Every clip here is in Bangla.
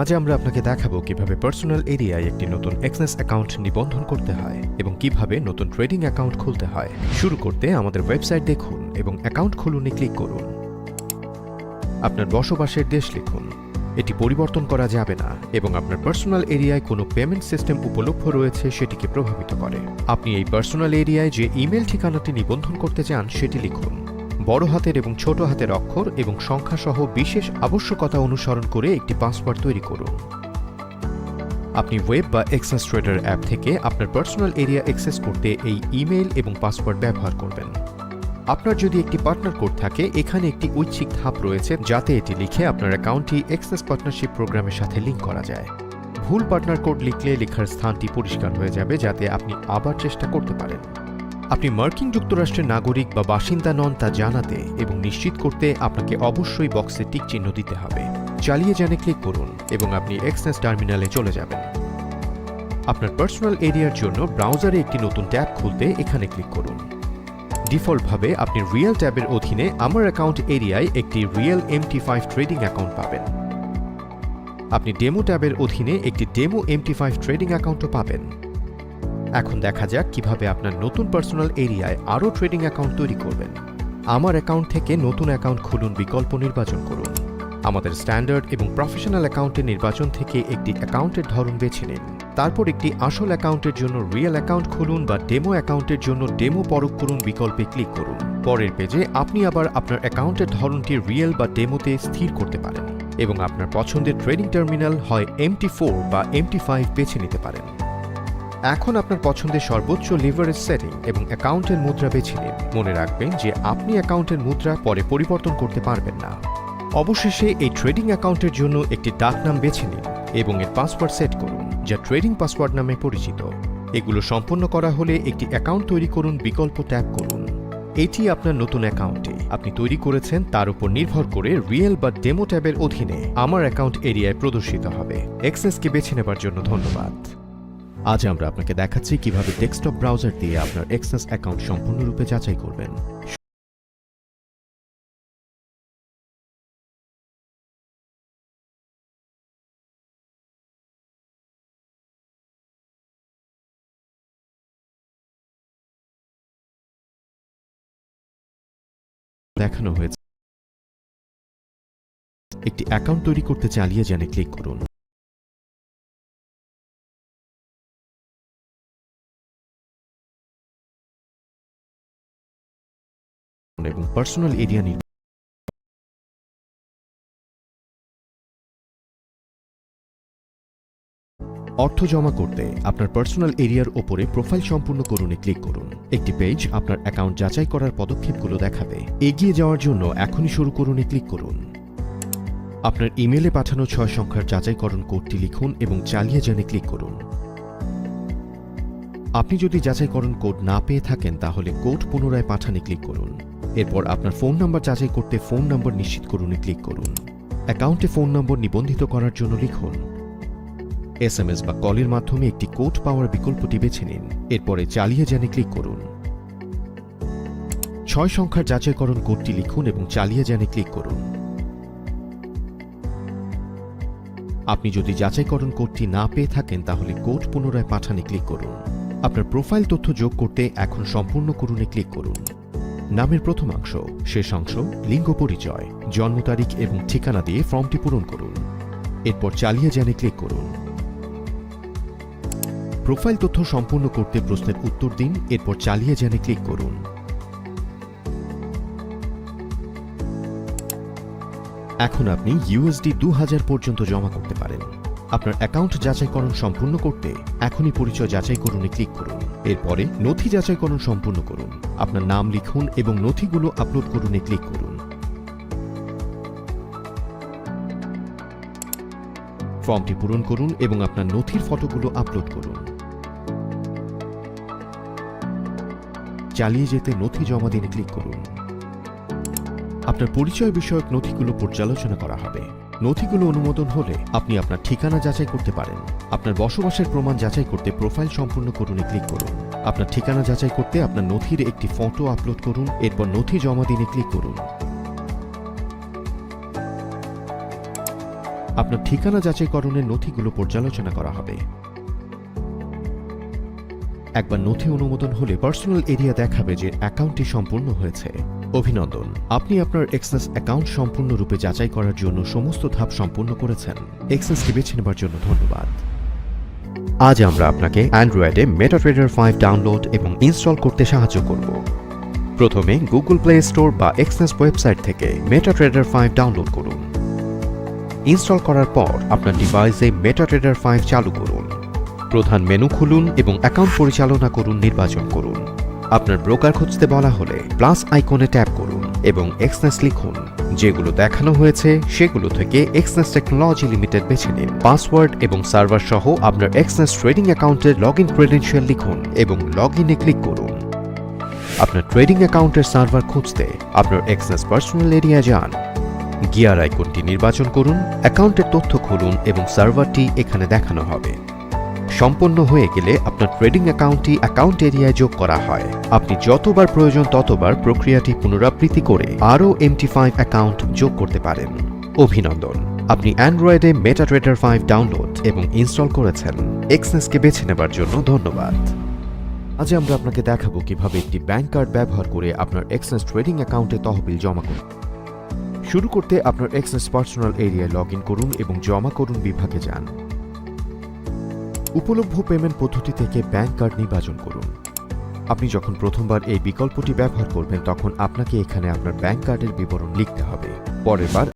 আজ আমরা আপনাকে দেখাবো কীভাবে পার্সোনাল এরিয়ায় একটি নতুন এক্সনেস অ্যাকাউন্ট নিবন্ধন করতে হয় এবং কীভাবে নতুন ট্রেডিং অ্যাকাউন্ট খুলতে হয়। শুরু করতে আমাদের ওয়েবসাইট দেখুন এবং অ্যাকাউন্ট খুলুনে ক্লিক করুন। আপনার বসবাসের দেশ লিখুন। এটি পরিবর্তন করা যাবে না এবং আপনার পার্সোনাল এরিয়ায় কোনো পেমেন্ট সিস্টেম উপলব্ধ রয়েছে সেটিকে প্রভাবিত করে। আপনি এই পার্সোনাল এরিয়ায় যে ইমেল ঠিকানাটি নিবন্ধন করতে চান সেটি লিখুন। বড় হাতের এবং ছোট হাতের অক্ষর এবং সংখ্যা সহ বিশেষ আবশ্যকতা অনুসরণ করে একটি পাসওয়ার্ড তৈরি করুন। আপনি ওয়েব বা এক্সেস ট্রেডার অ্যাপ থেকে আপনার পার্সোনাল এরিয়া অ্যাক্সেস করতে এই ইমেল এবং পাসওয়ার্ড ব্যবহার করবেন। আপনার যদি একটি পার্টনার কোড থাকে, এখানে একটি ঐচ্ছিক ধাপ রয়েছে যাতে এটি লিখে আপনার অ্যাকাউন্টটি এক্সেস পার্টনারশিপ প্রোগ্রামের সাথে লিঙ্ক করা যায়। ভুল পার্টনার কোড লিখলে লেখার স্থানটি পরিষ্কার হয়ে যাবে যাতে আপনি আবার চেষ্টা করতে পারেন। আপনি মার্কিন যুক্তরাষ্ট্রের নাগরিক বা বাসিন্দা নন তা জানাতে এবং নিশ্চিত করতে আপনাকে অবশ্যই বক্সে টিক চিহ্ন দিতে হবে। চালিয়ে জানে ক্লিক করুন এবং আপনি এক্সনেস টার্মিনালে চলে যাবেন। আপনার পার্সোনাল এরিয়ার জন্য ব্রাউজারে একটি নতুন ট্যাব খুলতে এখানে ক্লিক করুন। ডিফল্টভাবে আপনি রিয়েল ট্যাবের অধীনে আমার অ্যাকাউন্ট এরিয়ায় একটি real MT five trading account পাবেন। আপনি ডেমো ট্যাবের অধীনে একটি ডেমো এমটি ফাইভ ট্রেডিং অ্যাকাউন্টও পাবেন। এখন দেখা যাক কীভাবে আপনার নতুন পার্সোনাল এরিয়ায় আরও ট্রেডিং অ্যাকাউন্ট তৈরি করবেন। আমার অ্যাকাউন্ট থেকে নতুন অ্যাকাউন্ট খুলুন বিকল্প নির্বাচন করুন। আমাদের স্ট্যান্ডার্ড এবং প্রফেশনাল অ্যাকাউন্টের নির্বাচন থেকে একটি অ্যাকাউন্টের ধরন বেছে নিন। তারপর একটি আসল অ্যাকাউন্টের জন্য রিয়েল অ্যাকাউন্ট খুলুন বা ডেমো অ্যাকাউন্টের জন্য ডেমো পরখ করুন বিকল্পে ক্লিক করুন। পরের পেজে আপনি আবার আপনার অ্যাকাউন্টের ধরনটি রিয়েল বা ডেমোতে স্থির করতে পারেন এবং আপনার পছন্দের ট্রেডিং টার্মিনাল হয় এমটি ফোর বা এমটি ফাইভ বেছে নিতে পারেন। এখন আপনার পছন্দের সর্বোচ্চ লিভারেজ সেটিং এবং অ্যাকাউন্টের মুদ্রা বেছে নিন। মনে রাখবেন যে আপনি অ্যাকাউন্টের মুদ্রা পরে পরিবর্তন করতে পারবেন না। অবশেষে এই ট্রেডিং অ্যাকাউন্টের জন্য একটি ডাকনাম বেছে নিন এবং এর পাসওয়ার্ড সেট করুন, যা ট্রেডিং পাসওয়ার্ড নামে পরিচিত। এগুলো সম্পন্ন করা হলে একটি অ্যাকাউন্ট তৈরি করুন, বিকল্প ট্যাগ করুন। এটি আপনার নতুন অ্যাকাউন্টে। আপনি তৈরি করেছেন, তার উপর নির্ভর করে রিয়েল বা ডেমো ট্যাবের অধীনে। আমার অ্যাকাউন্ট এরিয়ায় প্রদর্শিত হবে। এক্সেসকে বেছে নেবার জন্য ধন্যবাদ। আজ আমরা আপনাকে দেখাচ্ছি কীভাবে ডেস্কটপ ব্রাউজার দিয়ে আপনার এক্সেস অ্যাকাউন্ট সম্পূর্ণরূপে যাচাই করবেন। দেখানো হয়েছে। একটি অ্যাকাউন্ট তৈরি করতে চালিয়ে জানে ক্লিক করুন। এবং পার্সোনাল এরিয়া নির্বাচন অর্থ জমা করতে আপনার পার্সোনাল এরিয়ার ওপরে প্রোফাইল সম্পূর্ণ করুনে ক্লিক করুন। একটি পেজ আপনার অ্যাকাউন্ট যাচাই করার পদক্ষেপগুলো দেখাবে। এগিয়ে যাওয়ার জন্য এখনই শুরু করুনে ক্লিক করুন। আপনার ইমেলে পাঠানো ছয় সংখ্যার যাচাইকরণ কোডটি লিখুন এবং চালিয়ে জানে ক্লিক করুন। আপনি যদি যাচাইকরণ কোড না পেয়ে থাকেন তাহলে কোড পুনরায় পাঠানে ক্লিক করুন। এরপর আপনার ফোন নাম্বার যাচাই করতে ফোন নম্বর নিশ্চিত করুনে ক্লিক করুন। অ্যাকাউন্টে ফোন নম্বর নিবন্ধিত করার জন্য লিখুন। এস এম এস বা কলের মাধ্যমে একটি কোড পাওয়ার বিকল্পটি বেছে নিন। এরপরে চালিয়ে জানে ক্লিক করুন। ছয় সংখ্যার যাচাইকরণ কোডটি লিখুন এবং চালিয়ে জানে ক্লিক করুন। আপনি যদি যাচাইকরণ কোডটি না পেয়ে থাকেন তাহলে কোড পুনরায় পাঠানে ক্লিক করুন। আপনার প্রোফাইল তথ্য যোগ করতে এখন সম্পূর্ণ করুনে ক্লিক করুন। নামের প্রথমাংশ শেষাংশ লিঙ্গ পরিচয়। জন্ম তারিখ এবং ঠিকানা দিয়ে ফর্মটি পূরণ করুন। এরপর চালিয়ে জানে ক্লিক করুন। প্রোফাইল তথ্য সম্পূর্ণ করতে প্রশ্নের উত্তর দিন, এরপর চালিয়ে জানে ক্লিক করুন। এখন আপনি ইউএসডি দু হাজার পর্যন্ত জমা করতে পারেন। আপনার অ্যাকাউন্ট যাচাইকরণ সম্পূর্ণ করতে এখনই পরিচয় যাচাই করুনে ক্লিক করুন। এরপরে নথি যাচাইকরণ সম্পূর্ণ করুন। আপনার নাম লিখুন এবং নথিগুলো আপলোড করুনে ক্লিক করুন। ফর্মটি পূরণ করুন এবং আপনার নথির ফটোগুলো আপলোড করুন। চালিয়ে যেতে নথি জমা দিনে ক্লিক করুন। আপনার পরিচয় বিষয়ক নথিগুলো পর্যালোচনা করা হবে। নথিগুলো অনুমোদন হলে আপনি আপনার ঠিকানা যাচাই করতে পারেন। আপনার বসবাসের প্রমাণ যাচাই করতে প্রোফাইল সম্পূর্ণ করুনে ক্লিক করুন। আপনার ঠিকানা যাচাই করতে আপনার নথির একটি ফটো আপলোড করুন, এরপর নথি জমা দিনে ক্লিক করুন। আপনার ঠিকানা যাচাইকরণের নথিগুলো পর্যালোচনা করা হবে। একবার নথি অনুমোদন হলে পার্সোনাল এরিয়া দেখাবে যে অ্যাকাউন্টটি সম্পূর্ণ হয়েছে। অভিনন্দন। আপনি আপনার এক্সেস অ্যাকাউন্ট সম্পূর্ণরূপে যাচাই করার জন্য সমস্ত ধাপ সম্পূর্ণ করেছেন। এক্সেসকে বেছে নেবার জন্য ধন্যবাদ। আজ আমরা আপনাকে অ্যান্ড্রয়েডে মেটাট্রেডার ফাইভ ডাউনলোড এবং ইনস্টল করতে সাহায্য করব। প্রথমে গুগল প্লে স্টোর বা এক্সনেস ওয়েবসাইট থেকে মেটাট্রেডার ফাইভ ডাউনলোড করুন। ইনস্টল করার পর আপনার ডিভাইসে মেটাট্রেডার ফাইভ চালু করুন। প্রধান মেনু খুলুন এবং অ্যাকাউন্ট পরিচালনা করুন নির্বাচন করুন। আপনার ব্রোকার খুঁজতে বলা হলে প্লাস আইকনে ট্যাপ করুন এবং এক্সনেস লিখুন। যেগুলো দেখানো হয়েছে, সেগুলো থেকে এক্সনেস টেকনোলজি লিমিটেড বেছে নিন। পাসওয়ার্ড এবং সার্ভার সহ আপনার এক্সনেস ট্রেডিং অ্যাকাউন্টের লগ ইন ক্রেডেনশিয়াল লিখুন এবং লগ ইনে ক্লিক করুন। আপনার ট্রেডিং অ্যাকাউন্টের সার্ভার খুঁজতে আপনার এক্সনেস পার্সোনাল এরিয়া যান। গিয়ার আইকনটি নির্বাচন করুন, অ্যাকাউন্টের তথ্য খুলুন এবং সার্ভারটি এখানে দেখানো হবে। সম্পন্ন হয়ে গেলে আপনার ট্রেডিং অ্যাকাউন্টটি অ্যাকাউন্ট এরিয়ায় যোগ করা হয়। আপনি যতবার প্রয়োজন ততবার প্রক্রিয়াটি পুনরাবৃত্তি করে আরও এমটি ফাইভ অ্যাকাউন্ট যোগ করতে পারেন। অভিনন্দন। আপনি অ্যান্ড্রয়েডে মেটাট্রেডার ফাইভ ডাউনলোড এবং ইনস্টল করেছেন। এক্সনেসকে বেছে নেবার জন্য ধন্যবাদ। আজ আমরা আপনাকে দেখাবো কীভাবে একটি ব্যাংক কার্ড ব্যবহার করে আপনার এক্সনেস ট্রেডিং অ্যাকাউন্টে তহবিল জমা করুন। শুরু করতে আপনার এক্সনেস পার্সোনাল এরিয়ায় লগ করুন এবং জমা করুন বিভাগে যান। উপলব্ধ পেমেন্ট পদ্ধতি থেকে ব্যাংক কার্ড নির্বাচন করুন। আপনি যখন প্রথমবার এই বিকল্পটি ব্যবহার করবেন, তখন আপনাকে এখানে আপনার ব্যাংক কার্ডের বিবরণ লিখতে হবে। পরের বার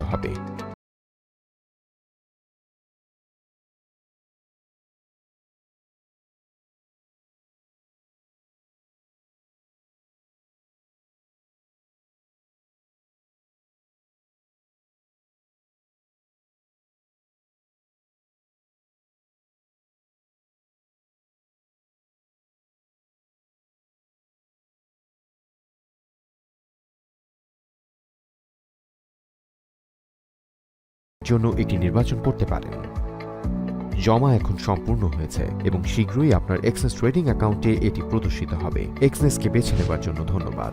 হবে। জন্য একটি নির্বাচন করতে পারেন জমা এখন সম্পূর্ণ হয়েছে এবং শীঘ্রই আপনার এক্সেস ট্রেডিং অ্যাকাউন্টে এটি প্রদর্শিত হবে। এক্সনেসকে বেছে নেবার জন্য ধন্যবাদ।